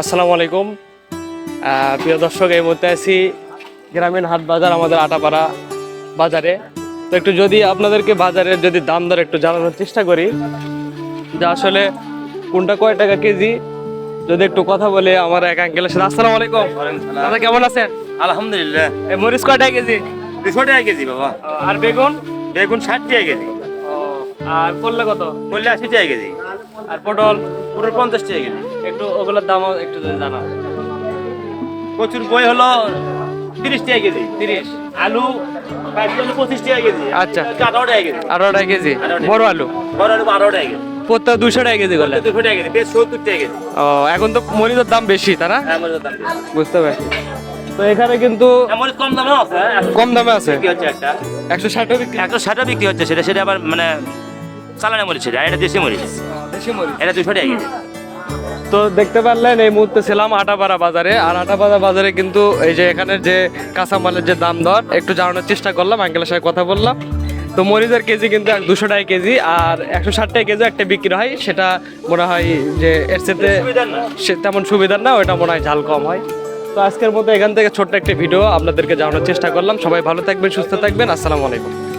আসসালামু আলাইকুম। প্রিয় দর্শক এই মুহূর্তে আছি গ্রামীণ হাট বাজার আমাদের আটাপাড়া বাজারে। তো একটু যদি আপনাদেরকে বাজারের যদি দাম দর একটু জানানোর চেষ্টা করি যে আসলে কোনটা কয় টাকা কেজি? যদি একটু কথা বলে আমার এক আঙ্কেলের সাথে আসসালামু আলাইকুম। দাদা কেমন আছেন? আলহামদুলিল্লাহ। এই মরিচ কয় টাকা কেজি? দুশো টাকা কেজি বাবা? আর বেগুন? বেগুন ষাট টাকা কেজি। আর করলে কত? করলে আশি টাকা কেজি। আর পটল পুরো পঞ্চাশ টাকা কেজি। একটু ওগুলোর দামও একটু জানা প্রচুর বই হলো তিরিশ টাকা কেজি তিরিশ। আলু পঁচিশ টাকা কেজি। আচ্ছা। আঠারো টাকা কেজি। আঠারো টাকা কেজি। আঠারো। বড় আলু? বড় আলু বারো টাকা কেজি। প্রত্যেক দুশো টাকা কেজি করলে দুশো টাকা কেজি বেশ সত্তর টাকা কেজি। ও এখন তো মরিচের দাম বেশি তারা হ্যাঁ, মরিচের দাম বেশি। বুঝতে পারছি। তো এখানে কিন্তু হ্যাঁ, কম দামে আছে হ্যাঁ, কম দামে আছে। বিক্রি হচ্ছে একটা। একশো ষাটও বিক্রি একশো ষাটও বিক্রি হচ্ছে সেটা সেটা আবার মানে চালানে মরিচ সেটা এটা দেশি মরিচ। এটা দুশো টাকা কেজি তো দেখতে পারলেন এই মুহূর্তে ছিলাম আটাপাড়া বাজারে। আর আটাপাড়া বাজারে কিন্তু এই যে এখানের যে কাঁচামালের যে দাম দর একটু জানানোর চেষ্টা করলাম আঙ্কেলের সাথে কথা বললাম। তো মরিচের কেজি কিন্তু দুশো টাকা কেজি আর একশো ষাট টাকা কেজি একটা বিক্রি হয়। সেটা মনে হয় যে এর সাথে সে তেমন সুবিধার না ওটা মনে হয় ঝাল কম হয়। তো আজকের মতো এখান থেকে ছোট্ট একটা ভিডিও আপনাদেরকে জানানোর চেষ্টা করলাম। সবাই ভালো থাকবেন সুস্থ থাকবেন। আসসালামু আলাইকুম।